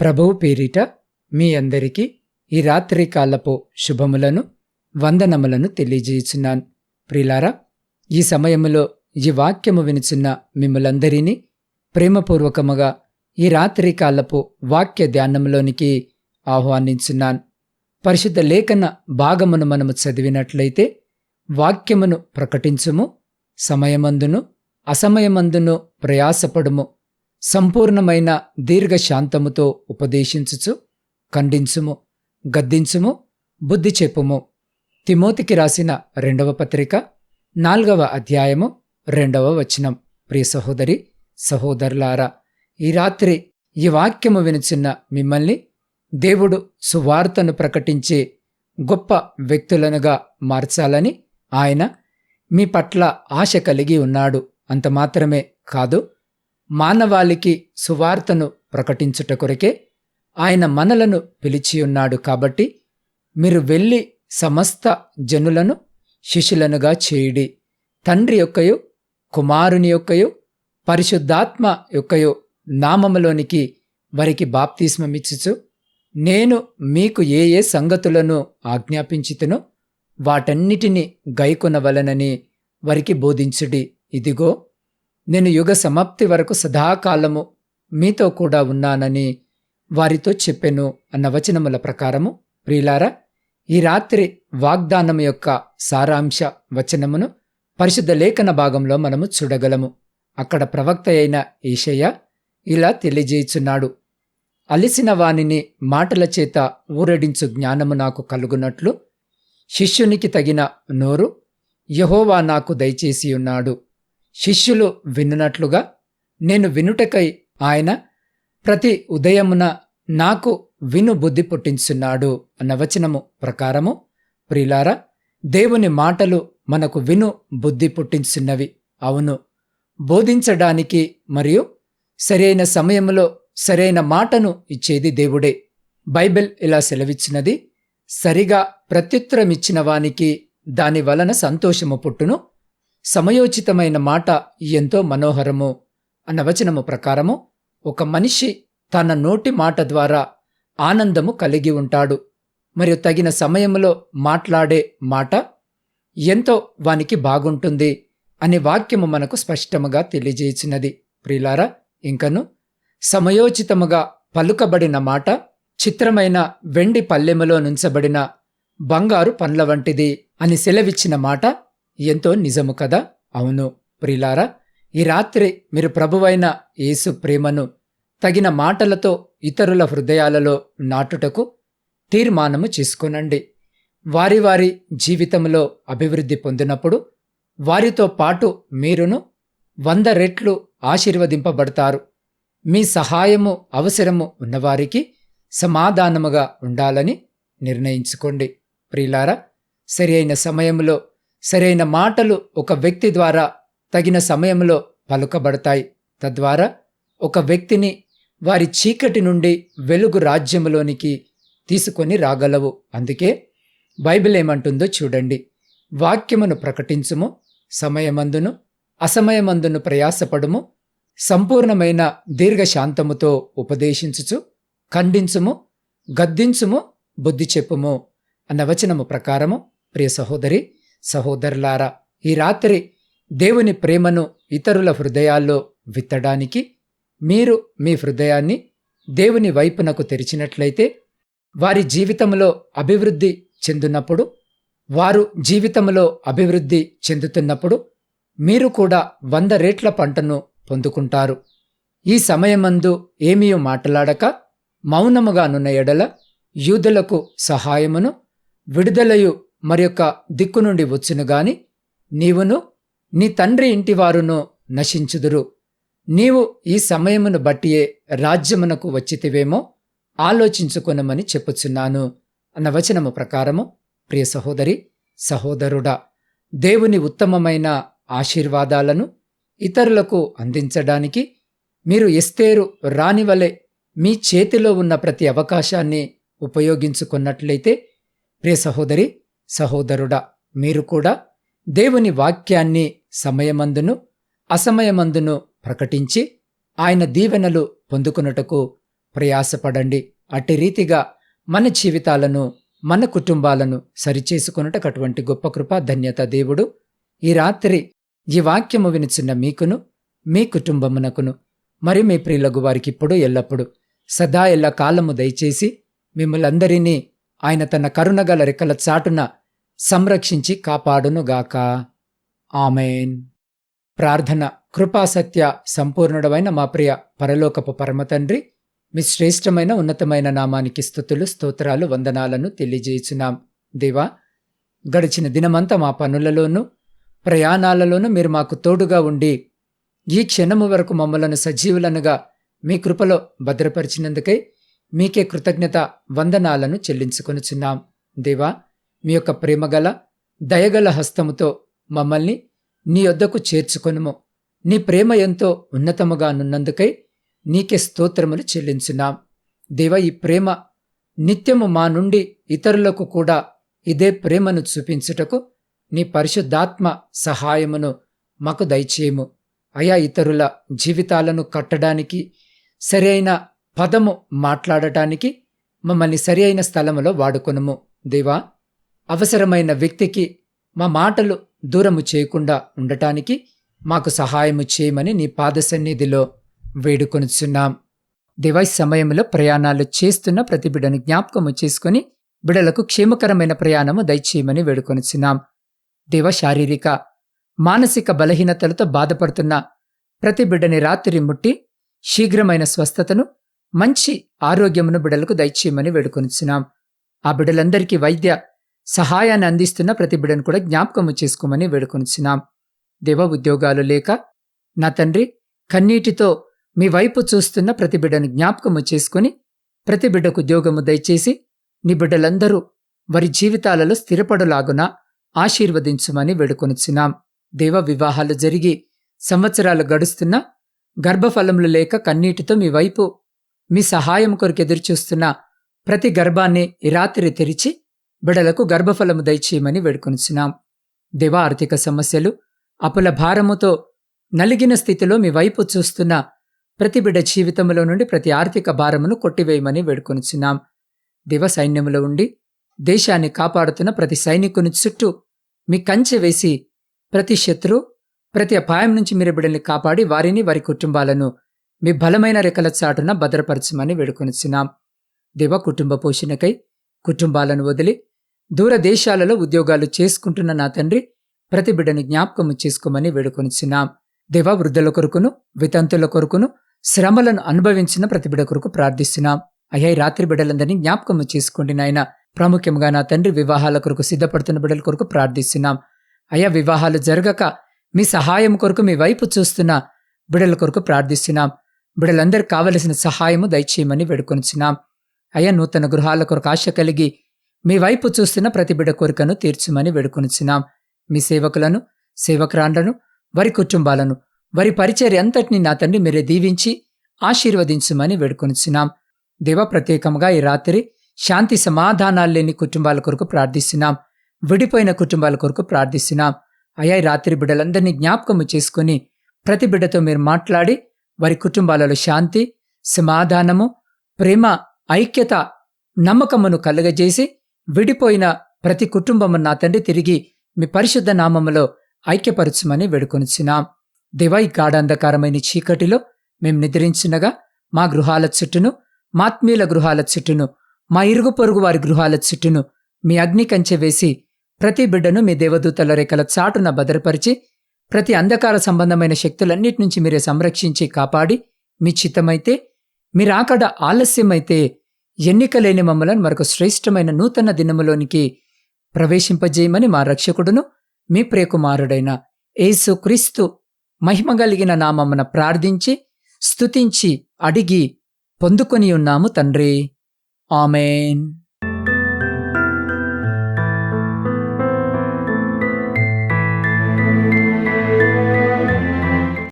ప్రభువు పేరిట మీ అందరికీ ఈ రాత్రి కాలపు శుభములను వందనములను తెలియజేయుచున్నాను. ప్రిలారా ఈ సమయములో ఈ వాక్యము వినుచున్న మిమ్మలందరినీ ప్రేమపూర్వకముగా ఈ రాత్రి కాలపు వాక్య ధ్యానంలోనికి ఆహ్వానించున్నాను. పరిశుద్ధ లేఖన భాగమును మనము చదివినట్లయితే వాక్యమును ప్రకటించుము సమయమందును అసమయమందును ప్రయాసపడుము సంపూర్ణమైన దీర్ఘశాంతముతో ఉపదేశించుచు ఖండించుము గద్దించుము బుద్ధి చెప్పుము. తిమోతికి రాసిన రెండవ పత్రిక నాల్గవ అధ్యాయము రెండవ వచనం. ప్రియ సహోదరి సహోదరులారా ఈ రాత్రి ఈ వాక్యము వినుచున్న మిమ్మల్ని దేవుడు సువార్తను ప్రకటించే గొప్ప వ్యక్తులనుగా మార్చాలని ఆయన మీ పట్ల ఆశ కలిగి ఉన్నాడు. అంత మాత్రమే కాదు మానవాళికి సువార్తను ప్రకటించుట కొరకే ఆయన మనలను పిలిచియున్నాడు కాబట్టి మీరు వెళ్ళి సమస్త జనులను శిష్యులనుగా చేయుడి. తండ్రి యొక్కయు కుమారుని యొక్కయు పరిశుద్ధాత్మ యొక్కయు నామములోనికి వారికి బాప్తిస్మమిచ్చుచు నేను మీకు ఏ ఏ సంగతులను ఆజ్ఞాపించితునో వాటన్నిటిని గైకొనవలనని వారికి బోధించుడి. ఇదిగో నేను యుగ సమాప్తి వరకు సదాకాలము మీతో కూడా ఉన్నానని వారితో చెప్పెను అన్న వచనముల ప్రకారము. ప్రియులారా ఈ రాత్రి వాగ్దానం యొక్క సారాంశ వచనమును పరిశుద్ధ లేఖన భాగంలో మనము చూడగలము. అక్కడ ప్రవక్త అయిన ఈషయ్య ఇలా తెలియజేయుచున్నాడు అలిసిన వానిని మాటల చేత ఊరడించు జ్ఞానము నాకు కలుగునట్లు శిష్యునికి తగిన నోరు యహోవా నాకు దయచేసి ఉన్నాడు. శిష్యులు వినునట్లుగా నేను వినుటకై ఆయన ప్రతి ఉదయమున నాకు విను బుద్ధి పుట్టించున్నాడు అన్న వచనము ప్రకారము. ప్రిలారా దేవుని మాటలు మనకు విను బుద్ధి పుట్టించున్నవి. అవును బోధించడానికి మరియు సరైన సమయంలో సరైన మాటను ఇచ్చేది దేవుడే. బైబిల్ ఇలా సెలవిచ్చినది సరిగా ప్రత్యుత్తరమిచ్చిన వానికి దాని వలన సంతోషము పుట్టును. సమయోచితమైన మాట ఎంతో మనోహరము. అన్న వచనము ప్రకారము ఒక మనిషి తన నోటి మాట ద్వారా ఆనందము కలిగి ఉంటాడు. మరియు తగిన సమయంలో మాట్లాడే మాట ఎంతో వానికి బాగుంటుంది అనే వాక్యము మనకు స్పష్టముగా తెలియజేసినది. ప్రిలారా ఇంకను సమయోచితముగా పలుకబడిన మాట చిత్రమైన వెండి పల్లెములో నుంచబడిన బంగారు పండ్ల వంటిది అని సెలవిచ్చిన మాట ఎంతో నిజము కదా? అవును ప్రిలారా ఈ రాత్రి మీరు ప్రభువైన యేసు ప్రేమను తగిన మాటలతో ఇతరుల హృదయాలలో నాటుటకు తీర్మానము చేసుకొనండి. వారి వారి జీవితంలో అభివృద్ధి పొందినప్పుడు వారితో పాటు మీరును వంద రెట్లు ఆశీర్వదింపబడతారు. మీ సహాయము అవసరము ఉన్నవారికి సమాధానముగా ఉండాలని నిర్ణయించుకోండి. ప్రియులారా సరి అయిన సమయంలో సరైన మాటలు ఒక వ్యక్తి ద్వారా తగిన సమయంలో పలుకబడతాయి. తద్వారా ఒక వ్యక్తిని వారి చీకటి నుండి వెలుగు రాజ్యములోనికి తీసుకొని రాగలవు. అందుకే బైబిల్ ఏమంటుందో చూడండి. వాక్యమును ప్రకటించుము సమయమందును అసమయమందును ప్రయాసపడుము సంపూర్ణమైన దీర్ఘశాంతముతో ఉపదేశించుచు ఖండించుము గద్దించుము బుద్ధి చెప్పుము. అన్న వచనము ప్రకారము ప్రియ సహోదరి సహోదరులారా ఈ రాత్రి దేవుని ప్రేమను ఇతరుల హృదయాల్లో విత్తడానికి మీరు మీ హృదయాన్ని దేవుని వైపునకు తెరిచినట్లయితే వారి జీవితంలో అభివృద్ధి చెందున్నప్పుడు వారు జీవితంలో అభివృద్ధి చెందుతున్నప్పుడు మీరు కూడా వంద రేట్ల పంటను పొందుకుంటారు. ఈ సమయమందు ఏమీ మాట్లాడక మౌనముగానున్న ఎడల యూదులకు సహాయమును విడుదలయు మరొక దిక్కు నుండి వచ్చును గాని నీవును నీ తండ్రి ఇంటివారును నశించుదురు. నీవు ఈ సమయమును బట్టియే రాజ్యమునకు వచ్చితివేమో ఆలోచించుకొనమని చెప్పుచున్నాను అన్న వచనము ప్రకారము ప్రియ సహోదరి సహోదరుడా దేవుని ఉత్తమమైన ఆశీర్వాదాలను ఇతరులకు అందించడానికి మీరు ఎస్తేరు రానివలే మీ చేతిలో ఉన్న ప్రతి అవకాశాన్ని ఉపయోగించుకున్నట్లయితే ప్రియ సహోదరి సహోదరుడా మీరు కూడా దేవుని వాక్యాన్ని సమయమందును అసమయమందును ప్రకటించి ఆయన దీవెనలు పొందుకున్నటకు ప్రయాసపడండి. అట్టి రీతిగా మన జీవితాలను మన కుటుంబాలను సరిచేసుకొనుటకు అటువంటి గొప్ప కృప ధన్యత దేవుడు ఈ రాత్రి ఈ వాక్యము వినిచిన మీకును మీ కుటుంబమునకును మరి మీ ప్రియులకు వారికి ఇప్పుడు ఎల్లప్పుడు సదా ఎల్ల కాలము దయచేసి మిమ్మలందరినీ ఆయన తన కరుణగల రెక్కల చాటున సంరక్షించి కాపాడునుగాక. ఆమెన్. ప్రార్థన కృపాసత్య సంపూర్ణుడమైన మా ప్రియ పరలోకపు పరమతండ్రి మీ శ్రేష్టమైన ఉన్నతమైన నామానికి స్థుతులు స్తోత్రాలు వందనాలను తెలియజేయుచున్నాం. దేవా గడిచిన దినమంతా మా పనులలోనూ ప్రయాణాలలోనూ మీరు మాకు తోడుగా ఉండి ఈ క్షణము వరకు మమ్మలను సజీవులనుగా మీ కృపలో భద్రపరిచినందుకై మీకే కృతజ్ఞత వందనాలను చెల్లించుకొనుచున్నాం. దేవా మీ యొక్క ప్రేమగల దయగల హస్తముతో మమ్మల్ని నీ యొద్దకు చేర్చుకొనుము. నీ ప్రేమ ఎంతో ఉన్నతముగా నున్నందుకై నీకే స్తోత్రములు చెల్లించున్నాం. దేవ ఈ ప్రేమ నిత్యము మా నుండి ఇతరులకు కూడా ఇదే ప్రేమను చూపించుటకు నీ పరిశుద్ధాత్మ సహాయమును మాకు దయచేయము. అయా ఇతరుల జీవితాలను కట్టడానికి సరి అయిన పదము మాట్లాడటానికి మమ్మల్ని సరి అయిన స్థలములో వాడుకొనుము. దేవా అవసరమైన వ్యక్తికి మా మాటలు దూరము చేయకుండా ఉండటానికి మాకు సహాయము చేయమని నీ పాద సన్నిధిలో వేడుకొనుచున్నాం. దివై సమయంలో ప్రయాణాలు చేస్తున్న ప్రతి బిడ్డను జ్ఞాపకము చేసుకుని బిడలకు క్షేమకరమైన ప్రయాణము దయచేయమని వేడుకొనుచున్నాం. దేవ శారీరక మానసిక బలహీనతలతో బాధపడుతున్న ప్రతి బిడ్డని రాత్రి ముట్టి శీఘ్రమైన స్వస్థతను మంచి ఆరోగ్యమును బిడలకు దయచేయమని వేడుకొనిచున్నాం. ఆ బిడ్డలందరికీ వైద్య సహాయాన్ని అందిస్తున్న ప్రతి బిడ్డను కూడా జ్ఞాపకము చేసుకోమని వేడుకొనిచున్నాం. దేవ ఉద్యోగాలు లేక నా తండ్రి కన్నీటితో మీ వైపు చూస్తున్న ప్రతి బిడ్డను జ్ఞాపకము చేసుకుని ప్రతి బిడ్డకు ఉద్యోగము దయచేసి నీ బిడ్డలందరూ వారి జీవితాలలో స్థిరపడులాగున ఆశీర్వదించుమని వేడుకొనిచున్నాం. దేవ వివాహాలు జరిగి సంవత్సరాలు గడుస్తున్నా గర్భఫలములు లేక కన్నీటితో మీ వైపు మీ సహాయం కొరకు ఎదురుచూస్తున్న ప్రతి గర్భాన్ని ఈ రాత్రి తెరిచి బిడలకు గర్భఫలము దయచేయమని వేడుకొనిచున్నాం. దేవ ఆర్థిక సమస్యలు అపుల భారముతో నలిగిన స్థితిలో మీ వైపు చూస్తున్న ప్రతి బిడ్డ జీవితంలో నుండి ప్రతి ఆర్థిక భారమును కొట్టివేయమని వేడుకొనిచున్నాం. దివ సైన్యములో ఉండి దేశాన్ని కాపాడుతున్న ప్రతి సైనికుని చుట్టూ మీ కంచె వేసి ప్రతి శత్రు ప్రతి అపాయం నుంచి మీరు బిడ్డల్ని కాపాడి వారిని వారి కుటుంబాలను మీ బలమైన రెక్కల చాటున భద్రపరచమని వేడుకొనిచున్నాం. దివ కుటుంబ పోషణకై కుటుంబాలను వదిలి దూరదేశాలలో ఉద్యోగాలు చేసుకుంటున్న నా తండ్రి ప్రతి బిడ్డని జ్ఞాపకము చేసుకోమని వేడుకొనిచున్నాం. దేవ వృద్ధుల కొరకును వితంతుల కొరకును శ్రమలను అనుభవించిన ప్రతిబిడ కొరకు ప్రార్థిస్తున్నాం. అయ్యా రాత్రి బిడ్డలందరినీ జ్ఞాపకము చేసుకోండి నాయన. ప్రాముఖ్యంగా నా తండ్రి వివాహాల కొరకు సిద్ధపడుతున్న బిడ్డల కొరకు ప్రార్థిస్తున్నాం. అయ్యా వివాహాలు జరగక మీ సహాయం కొరకు మీ వైపు చూస్తున్న బిడల కొరకు ప్రార్థిస్తున్నాం. బిడలందరికి కావలసిన సహాయము దయచేయమని వేడుకొనిచున్నాం. అయ్యా నూతన గృహాల కొరకు ఆశ కలిగి మీ వైపు చూస్తున్న ప్రతి బిడ కోరికను తీర్చుమని వేడుకొనిచ్చినాం మీ సేవకులను సేవకురాండ్లను వారి కుటుంబాలను వారి పరిచర్య అంతటిని నా తండ్రి మీరే దీవించి ఆశీర్వదించుమని వేడుకొనిచ్చినాం దేవ ప్రత్యేకంగా ఈ రాత్రి శాంతి సమాధానాలు లేని కుటుంబాల కొరకు ప్రార్థిస్తున్నాం. విడిపోయిన కుటుంబాల కొరకు ప్రార్థిస్తున్నాం. అయ్యా ఈ రాత్రి బిడ్డలందరినీ జ్ఞాపకము చేసుకుని ప్రతి బిడ్డతో మీరు మాట్లాడి వారి కుటుంబాలలో శాంతి సమాధానము ప్రేమ ఐక్యత నమ్మకమును కలుగజేసి విడిపోయిన ప్రతి కుటుంబము నా తండ్రి తిరిగి మీ పరిశుద్ధ నామములో ఐక్యపరచుమని వేడుకొనిచున్నాం. దివై గాఢాంధకారమైన చీకటిలో మేం నిద్రించినగా మా గృహాల చుట్టూను మాత్మీయుల గృహాల చుట్టూను మా ఇరుగు పొరుగు వారి గృహాల చుట్టూను మీ అగ్ని కంచె వేసి ప్రతి బిడ్డను మీ దేవదూతల రేఖల చాటున భద్రపరిచి ప్రతి అంధకార సంబంధమైన శక్తులన్నిటి నుంచి మీరే సంరక్షించి కాపాడి మీ చిత్తమైతే మీరాకడ ఆలస్యమైతే ఎన్నికలేని మమ్మలను మరొక శ్రేష్టమైన నూతన దినములోనికి ప్రవేశింపజేయమని మా రక్షకుడును మీ ప్రియకుమారుడైన ఏసుక్రీస్తు మహిమగలిగిన మహిమ కలిగిన నామమున ప్రార్థించి స్తుతించి అడిగి పొందుకొని ఉన్నాము తండ్రి. ఆమెన్.